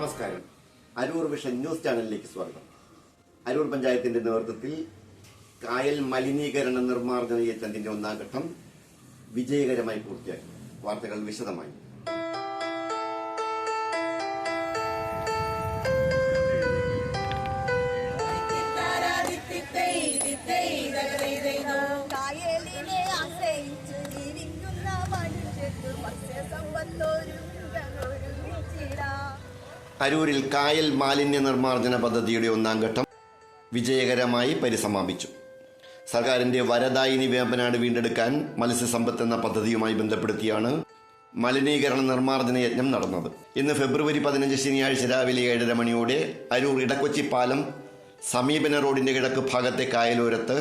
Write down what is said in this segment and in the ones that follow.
നമസ്കാരം. Aroor vision news ചാനലിലേക്ക് സ്വാഗതം. അരൂർ പഞ്ചായത്തിന്റെ നേതൃത്വത്തിൽ കായൽ മലിനീകരണ നിർമ്മാർജന യജ്ഞത്തിന്റെ ഒന്നാം ഘട്ടം വിജയകരമായി പൂർത്തിയാക്കി. വാർത്തകൾ വിശദമായി. അരൂരിൽ കായൽ മാലിന്യ നിർമ്മാർജന പദ്ധതിയുടെ ഒന്നാം ഘട്ടം വിജയകരമായി പരിസമാപിച്ചു. സർക്കാരിന്റെ വരദായിനി വേമ്പനാട് വീണ്ടെടുക്കാൻ മത്സ്യസമ്പത്ത് എന്ന പദ്ധതിയുമായി ബന്ധപ്പെടുത്തിയാണ് മലിനീകരണ നിർമ്മാർജന യജ്ഞം നടന്നത്. ഇന്ന് ഫെബ്രുവരി പതിനഞ്ച് ശനിയാഴ്ച രാവിലെ ഏഴര മണിയോടെ അരൂർ ഇടക്കൊച്ചി പാലം സമീപന റോഡിന്റെ കിഴക്ക് ഭാഗത്തെ കായലോരത്ത്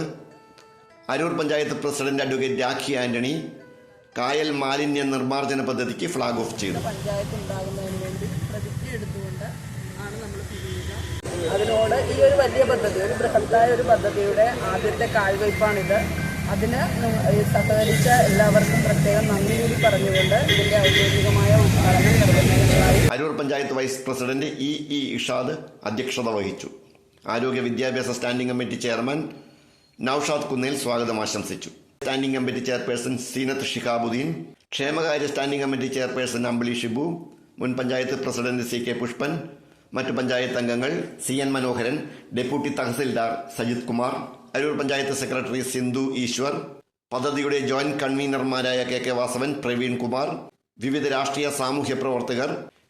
അരൂർ പഞ്ചായത്ത് പ്രസിഡന്റ് അഡ്വക്കേറ്റ് രാഖി ആന്റണി കായൽ മാലിന്യ നിർമ്മാർജന പദ്ധതിക്ക് ഫ്ളാഗ് ഓഫ് ചെയ്തു. പഞ്ചായത്ത് ഉണ്ടാകുന്നതിന് വേണ്ടി പ്രതിജ്ഞ പിരിയുക അതിനോട് ഈ ഒരു വലിയ പദ്ധതി ഒരു ബൃഹത്തായ ഒരു പദ്ധതിയുടെ ആദ്യത്തെ കാൽവയ്പ്പാണിത് അതിന് സഹകരിച്ച എല്ലാവർക്കും പ്രത്യേകം നന്ദി കൂടി പറഞ്ഞുകൊണ്ട് ഇതിന്റെ ഔദ്യോഗികമായ ഉദ്ഘാടനം Aroor panchayat vice president E E Ishad അധ്യക്ഷത വഹിച്ചു. ആരോഗ്യ വിദ്യാഭ്യാസ standing committee chairman Naushad Kunnel സ്വാഗതം ആശംസിച്ചു. Standing committee chairperson Seenath Shihabuddin ക്ഷേമകാര്യ standing committee chairperson Ambili Shibu മുൻ panchayat president C K Pushpan മറ്റു പഞ്ചായത്ത് അംഗങ്ങൾ C N Manoharan deputy tahsildar Sajith Kumar Aroor panchayat secretary Sindhu Eswar പദ്ധതിയുടെ joint കൺവീനർമാരായ K K Vasavan Praveen Kumar വിവിധ രാഷ്ട്രീയ സാമൂഹ്യ പ്രവർത്തകർ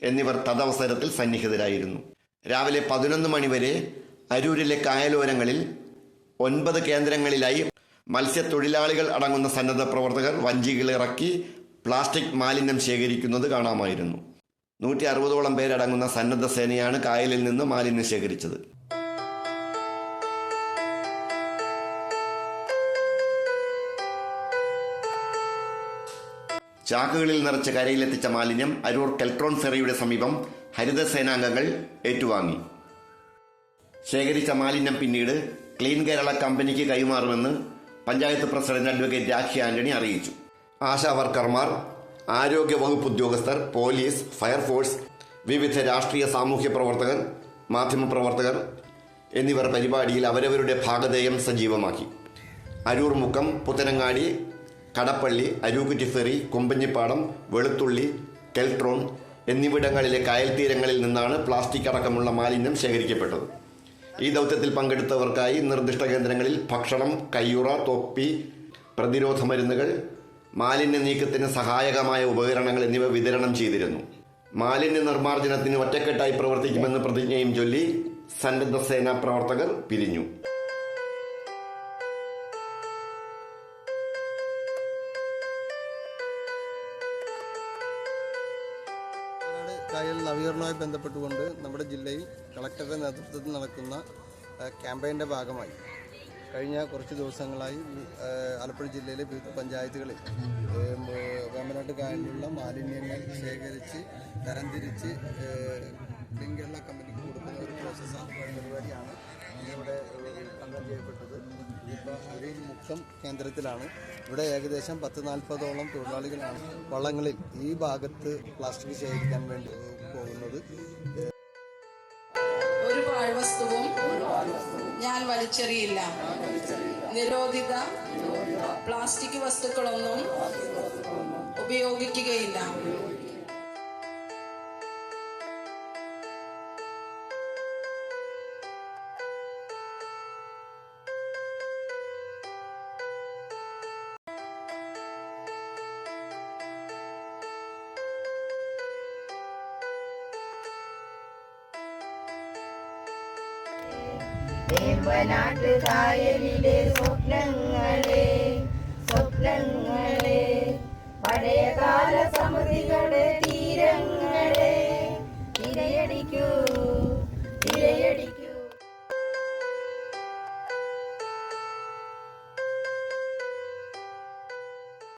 എന്നിവർ തദവസരത്തിൽ സന്നിഹിതരായിരുന്നു. രാവിലെ പതിനൊന്ന് മണിവരെ അരൂരിലെ കായലോരങ്ങളിൽ ഒൻപത് കേന്ദ്രങ്ങളിലായി മത്സ്യത്തൊഴിലാളികൾ അടങ്ങുന്ന സന്നദ്ധ പ്രവർത്തകർ വഞ്ചികളിറക്കി പ്ലാസ്റ്റിക് മാലിന്യം ശേഖരിക്കുന്നത് കാണാമായിരുന്നു. നൂറ്റി അറുപതോളം പേരടങ്ങുന്ന സന്നദ്ധ സേനയാണ് കായലിൽ നിന്ന് മാലിന്യം ശേഖരിച്ചത്. ചാക്കുകളിൽ നിറച്ച് കരയിലെത്തിച്ച മാലിന്യം അരൂർ കെൽട്രോൺ ഫെറിയുടെ സമീപം ഹരിതസേനാംഗങ്ങൾ ഏറ്റുവാങ്ങി. ശേഖരിച്ച മാലിന്യം പിന്നീട് ക്ലീൻ കേരള കമ്പനിക്ക് കൈമാറുമെന്ന് പഞ്ചായത്ത് പ്രസിഡന്റ് അഡ്വക്കേറ്റ് രാഖി ആന്റണി അറിയിച്ചു. ആശാ വർക്കർമാർ ആരോഗ്യ വകുപ്പ് ഉദ്യോഗസ്ഥർ പോലീസ് ഫയർഫോഴ്സ് വിവിധ രാഷ്ട്രീയ സാമൂഹ്യ പ്രവർത്തകർ മാധ്യമപ്രവർത്തകർ എന്നിവർ പരിപാടിയിൽ അവരവരുടെ ഭാഗധേയം സജീവമാക്കി. അരൂർ മുക്കം പുത്തനങ്ങാടി കടപ്പള്ളി അരൂക്കുറ്റി ഫെറി കൊമ്പഞ്ഞിപ്പാടം വെളുത്തുള്ളി കെൽട്രോൺ എന്നിവിടങ്ങളിലെ കായൽ തീരങ്ങളിൽ നിന്നാണ് പ്ലാസ്റ്റിക് അടക്കമുള്ള മാലിന്യം ശേഖരിക്കപ്പെട്ടത്. ഈ ദൗത്യത്തിൽ പങ്കെടുത്തവർക്കായി നിർദ്ദിഷ്ട കേന്ദ്രങ്ങളിൽ ഭക്ഷണം കയ്യുറ തൊപ്പി പ്രതിരോധ മരുന്നുകൾ മാലിന്യ നീക്കത്തിന് സഹായകമായ ഉപകരണങ്ങൾ എന്നിവ വിതരണം ചെയ്തിരുന്നു. മാലിന്യ നിർമ്മാർജനത്തിന് ഒറ്റക്കെട്ടായി പ്രവർത്തിക്കുമെന്ന് പ്രതിജ്ഞയും ചൊല്ലി സന്നദ്ധ സേനാ പ്രവർത്തകർ പിരിഞ്ഞു. കായൽ നവീകരണവുമായി ബന്ധപ്പെട്ടുകൊണ്ട് നമ്മുടെ ജില്ലയിൽ കളക്ടറുടെ നേതൃത്വത്തിൽ നടക്കുന്ന ക്യാമ്പയിന്റെ ഭാഗമായി കഴിഞ്ഞ കുറച്ച് ദിവസങ്ങളായി ആലപ്പുഴ ജില്ലയിലെ വിവിധ പഞ്ചായത്തുകളിൽ വേമ്പനാട്ട് കായലിലുള്ള മാലിന്യങ്ങൾ ശേഖരിച്ച് തരംതിരിച്ച് ക്ലീൻ കേരള കമ്പനിക്ക് കൊടുക്കുന്ന ഒരു പ്രോസസ്സാണ് പരിപാടിയാണ് ഇവിടെ കണ്ടം ചെയ്യപ്പെട്ടത്. ഇപ്പോൾ അരൂർ മുക്കം കേന്ദ്രത്തിലാണ്. ഇവിടെ ഏകദേശം പത്ത് നാൽപ്പതോളം തൊഴിലാളികളാണ് വള്ളങ്ങളിൽ ഈ ഭാഗത്ത് പ്ലാസ്റ്റിക് ശേഖരിക്കാൻ വേണ്ടി പോകുന്നത്. ഒരു പാഴ്വസ്തുവും ഞാൻ വലിച്ചെറിയില്ല. നിരോധിത പ്ലാസ്റ്റിക് വസ്തുക്കളൊന്നും ഉപയോഗിക്കുകയില്ല. വേമ്പനാട്ട് കായലിലെ സ്വപ്നങ്ങളെ